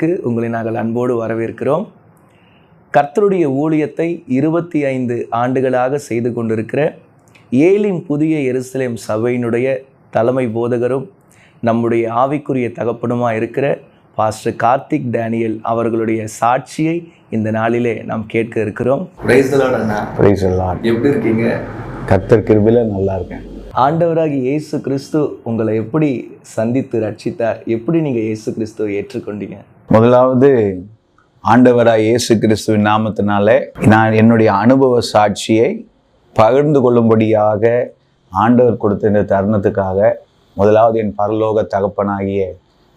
நிகழ்ச்சிக்கு உங்களை நாங்கள் அன்போடு வரவேற்கிறோம். கர்த்தருடைய ஊழியத்தை இருபத்தி ஐந்து ஆண்டுகளாக செய்து கொண்டிருக்கிற ஏலிம் புதிய எருசலேம் சபையினுடைய தலைமை போதகரும் நம்முடைய ஆவிக்குரிய தகப்பனுமாக இருக்கிற பாஸ்டர் கார்த்திக் டேனியல் அவர்களுடைய சாட்சியை இந்த நாளிலே நாம் கேட்க இருக்கிறோம். எப்படி இருக்கீங்க? கர்த்தர் கிருபில நல்லா இருக்கேன். ஆண்டவராகி இயேசு கிறிஸ்து உங்களை எப்படி சந்தித்து ரட்சித்தார்? எப்படி நீங்கள் இயேசு கிறிஸ்துவை ஏற்றுக்கொண்டீங்க? முதலாவது ஆண்டவராக இயேசு கிறிஸ்துவின் நாமத்தினால நான் என்னுடைய அனுபவ சாட்சியை பகிர்ந்து கொள்ளும்படியாக ஆண்டவர் கொடுத்த இந்த தருணத்துக்காக முதலாவது என் பரலோக தகப்பனாகிய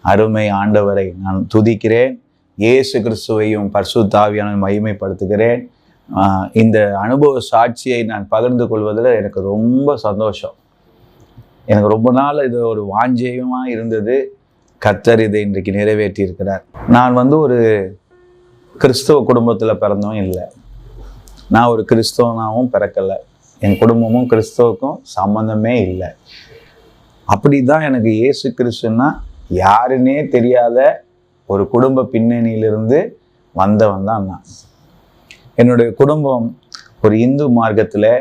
அருமை ஆண்டவரை நான் துதிக்கிறேன். இயேசு கிறிஸ்துவையும் பரிசுத்தாவியான மகிமைப்படுத்துகிறேன். இந்த அனுபவ சாட்சியை நான் பகிர்ந்து கொள்வதில் எனக்கு ரொம்ப சந்தோஷம். எனக்கு ரொம்ப நாள் இது ஒரு வாஞ்சேயமாக இருந்தது. கர்த்தர் இதை இன்றைக்கு நிறைவேற்றி இருக்கிறார் நான் வந்து ஒரு கிறிஸ்தவ குடும்பத்தில் பிறந்தவன் இல்லை. நான் ஒரு கிறிஸ்தவனாகவும் பிறக்கலை. என் குடும்பமும் கிறிஸ்தவுக்கும் சம்மந்தமே இல்லை. அப்படி தான் எனக்கு இயேசு கிறிஸ்துன்னா யாருன்னே தெரியாத ஒரு குடும்ப பின்னணியிலிருந்து வந்தவன் தான் நான். என்னுடைய குடும்பம் ஒரு இந்து மார்க்கத்தில்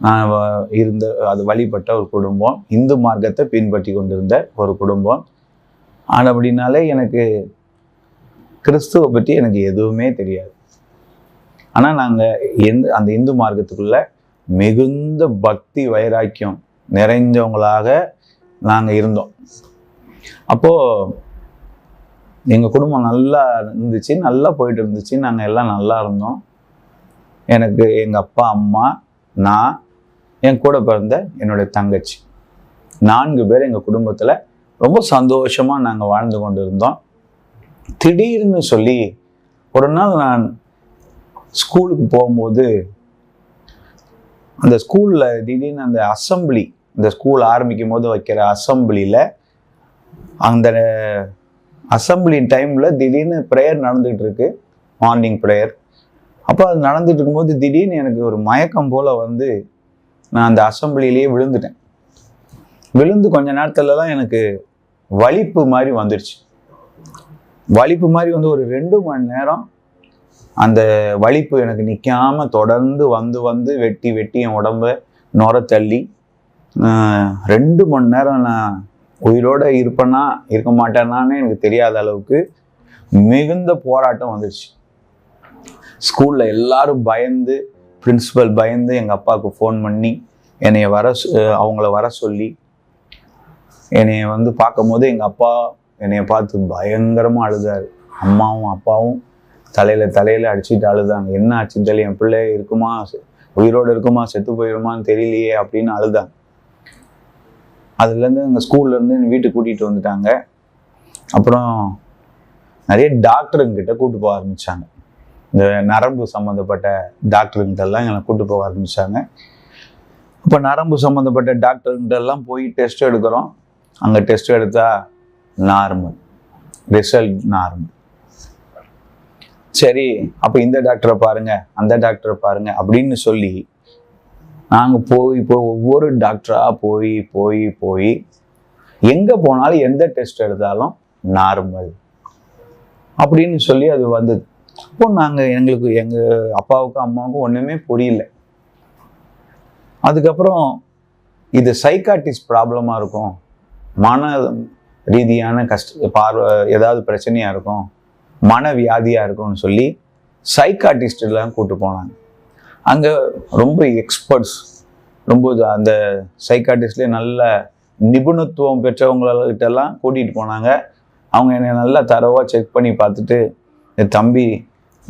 நான் வ- இருந்த அது வழிபட்ட ஒரு குடும்பம் இந்து மார்க்கத்தை பின்பற்றி கொண்டிருந்த ஒரு குடும்பம். அப்படின்னாலே எனக்கு கிறிஸ்துவை பற்றி எனக்கு எதுவுமே தெரியாது. ஆனால் நாங்கள் எந்த அந்த இந்து மார்க்கத்துக்குள்ள மிகுந்த பக்தி வைராக்கியம் நிறைஞ்சவங்களாக நாங்கள் இருந்தோம். அப்போது எங்கள் குடும்பம் நல்லா இருந்துச்சு நல்லா போயிட்டு இருந்துச்சு. நாங்கள் எல்லாம் நல்லா இருந்தோம். எனக்கு எங்கள் அப்பா அம்மா நான் என் கூட பிறந்த என்னுடைய தங்கச்சி. நான்கு பேர் எங்கள் குடும்பத்தில் ரொம்ப சந்தோஷமாக நாங்கள் வாழ்ந்து கொண்டு இருந்தோம் திடீர்னு சொல்லி ஒரு நாள் நான் ஸ்கூலுக்கு போகும்போது அந்த ஸ்கூலில் திடீர்னு அந்த அசம்பிளி இந்த ஸ்கூல் ஆரம்பிக்கும் போது வைக்கிற அசம்பிளியில் அந்த அசம்பிளி டைமில் திடீர்னு ப்ரேயர் நடந்துகிட்டு இருக்கு. மார்னிங் ப்ரேயர் அப்போ அது நடந்துட்டு இருக்கும்போது திடீர்னு எனக்கு ஒரு மயக்கம் போல் வந்து நான் அந்த அசம்பிளிலேயே விழுந்துட்டேன். விழுந்து கொஞ்ச நேரத்துல தான் எனக்கு வலிப்பு மாதிரி வந்துடுச்சு வலிப்பு மாதிரி வந்து ஒரு ரெண்டு மணி நேரம் அந்த வலிப்பு எனக்கு நிற்காம தொடர்ந்து வந்து வந்து வெட்டி வெட்டி என் உடம்ப நுர தள்ளி ரெண்டு மணி நேரம் நான் உயிரோடு இருப்பேனா இருக்க மாட்டேனான்னு எனக்கு தெரியாத அளவுக்கு மிகுந்த போராட்டம் வந்துடுச்சு ஸ்கூலில் எல்லாரும் பயந்து பிரின்ஸிபல் பயந்து எங்கள் அப்பாவுக்கு ஃபோன் பண்ணி என்னைய வர சொ- அவங்கள வர சொல்லி என்னைய வந்து பார்க்கும்போது எங்கள் அப்பா என்னைய பார்த்து பயங்கரமாக அழுதாரு. அம்மாவும் அப்பாவும் தலையில் தலையில் அடிச்சுட்டு அழுதாங்க. என்ன ஆச்சுன்னு தெரியல என் பிள்ளை இருக்குமா? உயிரோடு இருக்குமா? செத்து போயிடுமான்னு தெரியலையே அப்படின்னு அழுதாங்க. அதுலேருந்து எங்கள் ஸ்கூல்லேருந்து என் வீட்டுக்கு கூட்டிகிட்டு வந்துட்டாங்க. அப்புறம் நிறைய டாக்டருங்கிட்ட கூப்பிட்டு போக ஆரம்பித்தாங்க இந்த நரம்பு சம்மந்தப்பட்ட டாக்டருங்கிட்ட எல்லாம் எங்களை கூட்டு போக ஆரம்பிச்சாங்க. இப்போ நரம்பு சம்மந்தப்பட்ட டாக்டருங்கிட்ட எல்லாம் போய் டெஸ்ட் எடுக்கிறோம். அங்கே டெஸ்ட் எடுத்தால் நார்மல். Result normal. சரி அப்போ இந்த டாக்டரை பாருங்க அந்த டாக்டரை பாருங்க அப்படின்னு சொல்லி நாங்கள் போய் போய் ஒவ்வொரு டாக்டராக போய் போய் போய் எங்கே போனாலும் எந்த டெஸ்ட் எடுத்தாலும் நார்மல் அப்படின்னு சொல்லி அது வந்து அப்போ நாங்கள் எங்களுக்கு எங்கள் அப்பாவுக்கும் அம்மாவுக்கும் ஒன்றுமே புரியல. அதுக்கப்புறம் இது சைக்காட்டிஸ்ட் ப்ராப்ளமாக இருக்கும். மன ரீதியான கஷ்ட பார்வை ஏதாவது பிரச்சனையாக இருக்கும். மன வியாதியாக இருக்கும்னு சொல்லி சைக்காட்டிஸ்டெலாம் கூப்பிட்டு போனாங்க. அங்கே ரொம்ப எக்ஸ்பர்ட்ஸ் ரொம்ப அந்த சைக்காட்டிஸ்ட்லேயே நல்ல நிபுணத்துவம் பெற்றவங்கள்கிட்டலாம் கூட்டிகிட்டு போனாங்க. அவங்க என்னை நல்லா தரவாக செக் பண்ணி பார்த்துட்டு தம்பி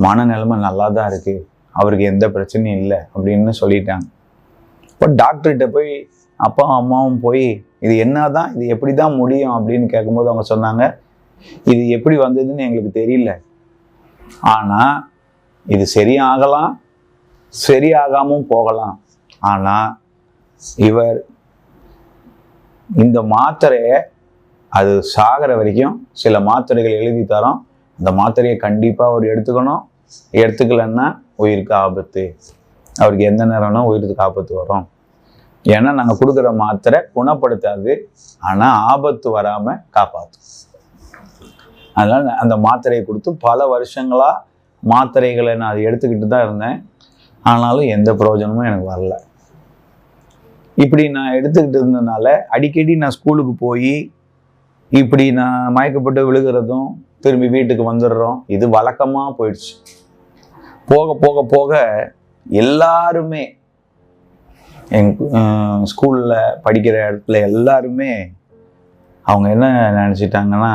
மனநிலைமை நல்லா தான் இருக்குது அவருக்கு எந்த பிரச்சனையும் இல்லை அப்படின்னு சொல்லிட்டாங்க. இப்போ டாக்டர்கிட்ட போய் அப்பாவும் அம்மாவும் போய் இது என்ன தான் இது எப்படி தான் முடியும் அப்படின்னு கேட்கும்போது அவங்க சொன்னாங்க இது எப்படி வந்ததுன்னு எங்களுக்கு தெரியல. ஆனால் இது சரியாகலாம் சரியாகாமல் போகலாம். ஆனால் இவர் இந்த மாத்திரையை அது சாகிற வரைக்கும் சில மாத்திரைகள் எழுதி தரோம். அந்த மாத்திரையை கண்டிப்பாக அவர் எடுத்துக்கணும். எடுத்துக்கலன்னா உயிருக்கு ஆபத்து. அவருக்கு எந்த நேரம்னா உயிருக்கு ஆபத்து வரும். ஏன்னா நாங்கள் கொடுக்குற மாத்திரை குணப்படுத்தாது ஆனால் ஆபத்து வராமல் காப்பாற்றும் அதனால் அந்த மாத்திரையை கொடுத்து பல வருஷங்களாக மாத்திரைகளை நான் அதை எடுத்துக்கிட்டு தான் இருந்தேன். ஆனாலும் எந்த பிரயோஜனமும் எனக்கு வரல. இப்படி நான் எடுத்துக்கிட்டு இருந்ததுனால அடிக்கடி நான் ஸ்கூலுக்கு போய் இப்படி நான் மயக்கப்பட்டு விழுகிறதும் திரும்பி வீட்டுக்கு வந்துடுறோம். இது வழக்கமாக போயிடுச்சு. போக போக போக எல்லாருமே எங் ஸ்கூலில் படிக்கிற இடத்துல எல்லாருமே அவங்க என்ன நினச்சிட்டாங்கன்னா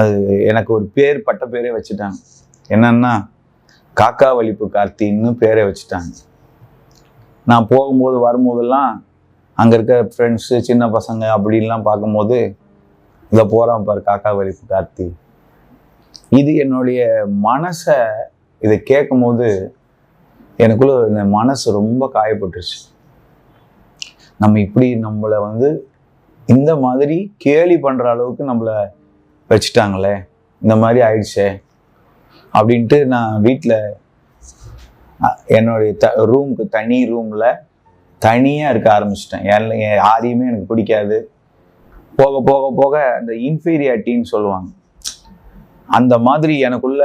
அது எனக்கு ஒரு பேர் பட்ட பேரே வச்சுட்டாங்க. என்னன்னா காக்கா வலிப்பு கார்த்தின்னு பேரே வச்சுட்டாங்க. நான் போகும்போது வரும்போதெல்லாம் அங்கே இருக்க ஃப்ரெண்ட்ஸு சின்ன பசங்க அப்படின்லாம் பார்க்கும்போது இதை போகிறான் பாரு காக்கா வலிப்பு கார்த்தி. இது என்னுடைய மனசை இதை கேட்கும்போது எனக்குள்ள இந்த மனசு ரொம்ப காயப்பட்டுருச்சு. நம்ம இப்படி நம்மளை வந்து இந்த மாதிரி கேலி பண்ணுற அளவுக்கு நம்மளை வச்சுட்டாங்களே இந்த மாதிரி ஆயிடுச்சே அப்படின்ட்டு நான் வீட்டில் என்னுடைய த ரூமுக்கு தனி ரூமில் தனியாக இருக்க ஆரம்பிச்சிட்டேன். யாரில் யாரையுமே எனக்கு பிடிக்காது. போக போக போக அந்த இன்ஃபீரியாரிட்டின்னு சொல்லுவாங்க. அந்த மாதிரி எனக்குள்ள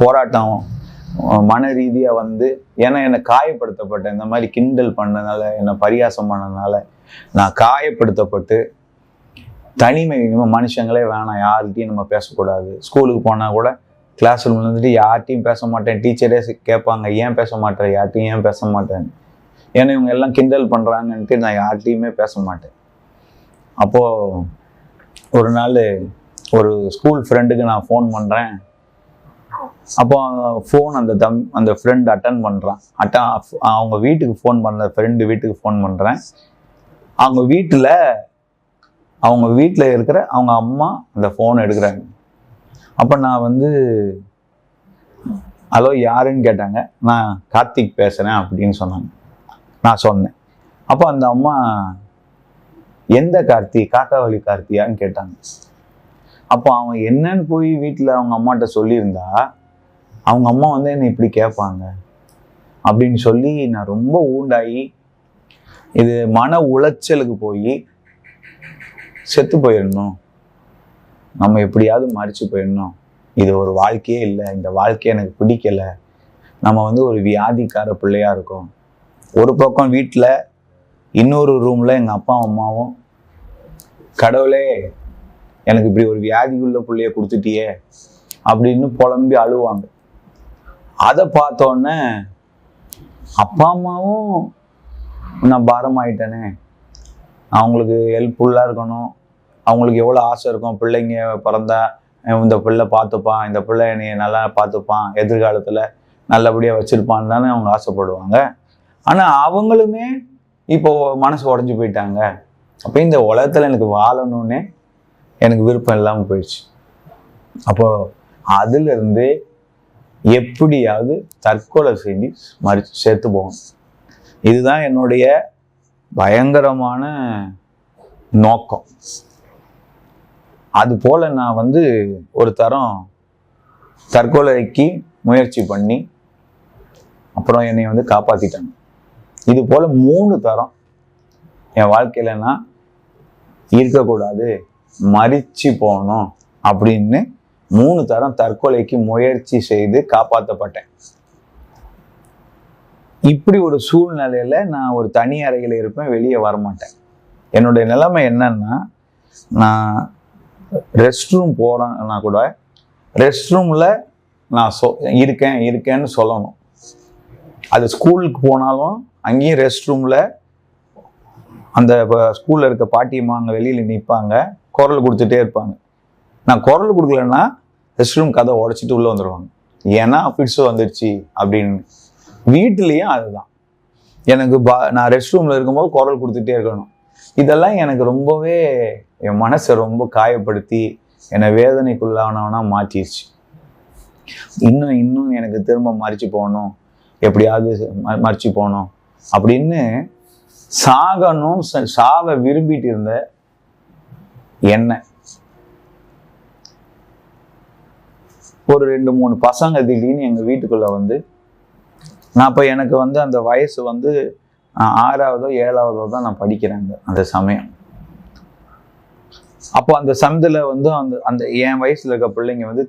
போராட்டம் மன ரீதியாக வந்து ஏன்னா என்னை காயப்படுத்தப்பட்டேன் இந்த மாதிரி கிண்டல் பண்ணனால என்னை பரியாசம் பண்ணனால நான் காயப்படுத்தப்பட்டு தனிமை மனுஷங்களே வேணாம் யார்கிட்டையும் நம்ம பேசக்கூடாது. ஸ்கூலுக்கு போனால் கூட கிளாஸ் ரூம்ல இருந்துட்டு யார்கிட்டையும் பேச மாட்டேன். டீச்சரே கேட்பாங்க ஏன் பேச மாட்டேன் யார்கிட்டையும் ஏன் பேச மாட்டேன்? ஏன்னா இவங்க எல்லாம் கிண்டல் பண்ணுறாங்கன்ட்டு நான் யார்கிட்டையுமே பேச மாட்டேன். அப்போது ஒரு நாள் ஒரு ஸ்கூல் ஃப்ரெண்டுக்கு நான் ஃபோன் பண்ணுறேன் அப்போ ஃபோன் அந்த தம் அந்த ஃப்ரெண்ட் அட்டன் பண்ணுறான் அட்டன் அவங்க வீட்டுக்கு ஃபோன் பண்ண ஃப்ரெண்டு வீட்டுக்கு ஃபோன் பண்ணுறேன் அவங்க வீட்டில் அவங்க வீட்டில் இருக்கிற அவங்க அம்மா அந்த ஃபோன் எடுக்கிறாங்க. அப்போ நான் வந்து ஹலோ யாருன்னு கேட்டாங்க. நான் கார்த்திக் பேசுகிறேன் அப்படின்னு சொன்னாங்க. நான் சொன்னேன். அப்போ அந்த அம்மா எந்த கார்த்தி? காக்காவளி கார்த்தியான்னு கேட்டாங்க. அப்போ அவன் என்னன்னு போய் வீட்டில் அவங்க அம்மாட்ட சொல்லியிருந்தா அவங்க அம்மா வந்து என்னை இப்படி கேட்பாங்க. அப்படின்னு சொல்லி நான் ரொம்ப ஊண்டாகி இது மன உளைச்சலுக்கு போய் செத்து போயிடணும் நம்ம எப்படியாவது மறிச்சு போயிடணும் இது ஒரு வாழ்க்கையே இல்லை. இந்த வாழ்க்கையை எனக்கு பிடிக்கல. நம்ம வந்து ஒரு வியாதிக்கார பிள்ளையாக இருக்கோம். ஒரு பக்கம் வீட்டில் இன்னொரு ரூமில் எங்கள் அப்பா அம்மாவும் கடவுளே எனக்கு இப்படி ஒரு வியாதி உள்ள பிள்ளைய கொடுத்துட்டியே அப்படின்னு புலம்பி அழுவாங்க. அதை பார்த்தோன்னே அப்பா அம்மாவும் நான் பாரமாயிட்டேனே. அவங்களுக்கு ஹெல்ப்ஃபுல்லாக இருக்கணும். அவங்களுக்கு எவ்வளோ ஆசை இருக்கும்? பிள்ளைங்க பிறந்தா இந்த பிள்ளை பார்த்துப்பான் இந்த பிள்ளை நீ நல்லா பார்த்துப்பான் எதிர்காலத்தில் நல்லபடியாக வச்சுருப்பான்னு தானே அவங்க ஆசைப்படுவாங்க. ஆனால் அவங்களுமே இப்போ மனசு உடஞ்சி போயிட்டாங்க. அப்போ இந்த உலகத்தில் எனக்கு வாழணும்னே எனக்கு விருப்பம் இல்லாமல் போயிடுச்சு. அப்போது அதிலிருந்து எப்படியாவது தற்கொலை செய்தி மறி சேர்த்து போகணும். இதுதான் என்னுடைய பயங்கரமான நோக்கம். அது போல் நான் வந்து ஒரு தரம் தற்கொலைக்கு முயற்சி பண்ணி அப்புறம் என்னை வந்து காப்பாற்றிட்டாங்க இது போல் மூணு தரம் என் வாழ்க்கையில நான் இருக்கக்கூடாது மறிச்சு போகணும் அப்படின்னு மூணு தரம் தற்கொலைக்கு முயற்சி செய்து காப்பாற்றப்பட்டேன் இப்படி ஒரு சூழ்நிலையில் நான் ஒரு தனி அறையில் இருப்பேன் வெளியே வரமாட்டேன். என்னுடைய நிலைமை என்னன்னா நான் ரெஸ்ட் ரூம் போகிறேன்னா கூட ரெஸ்ட் ரூமில் நான் சொ இருக்கேன் இருக்கேன்னு சொல்லணும். அது ஸ்கூலுக்கு போனாலும் அங்கேயும் ரெஸ்ட் ரூமில் அந்த ஸ்கூலில் இருக்க பாட்டியம்மா அங்கே வெளியில் நிற்பாங்க குரல் கொடுத்துட்டே இருப்பாங்க. நான் குரல் கொடுக்கலன்னா ரெஸ்ட் ரூம் கதை உடச்சிட்டு உள்ளே வந்துடுவாங்க ஏன்னா ஃபிட்ஸு வந்துடுச்சு அப்படின்னு. வீட்டிலையும் அதுதான். எனக்கு பா நான் ரெஸ்ட் ரூமில் இருக்கும்போது குரல் கொடுத்துட்டே இருக்கணும். இதெல்லாம் எனக்கு ரொம்பவே என் மனசை ரொம்ப காயப்படுத்தி என்னை வேதனைக்குள்ளானவனா மாற்றிடுச்சு இன்னும் இன்னும் எனக்கு திரும்ப மறிச்சு போகணும். எப்படியாவது மறிச்சு போகணும். அப்படின்னு சாகணும் ச- விரும்பிட்டு இருந்த என்ன ஒரு ரெண்டு மூணு பசங்க திடீர்னு எங்கள் வீட்டுக்குள்ளே வந்து நான் இப்போ எனக்கு வந்து அந்த வயசு வந்து ஆறாவதோ ஏழாவதோ தான் நான் படிக்கிறேன் அந்த- சமயம். அப்போ அந்த சமயத்துல வந்து அந்த அந்த என் வயசுல இருக்க பிள்ளைங்க வந்து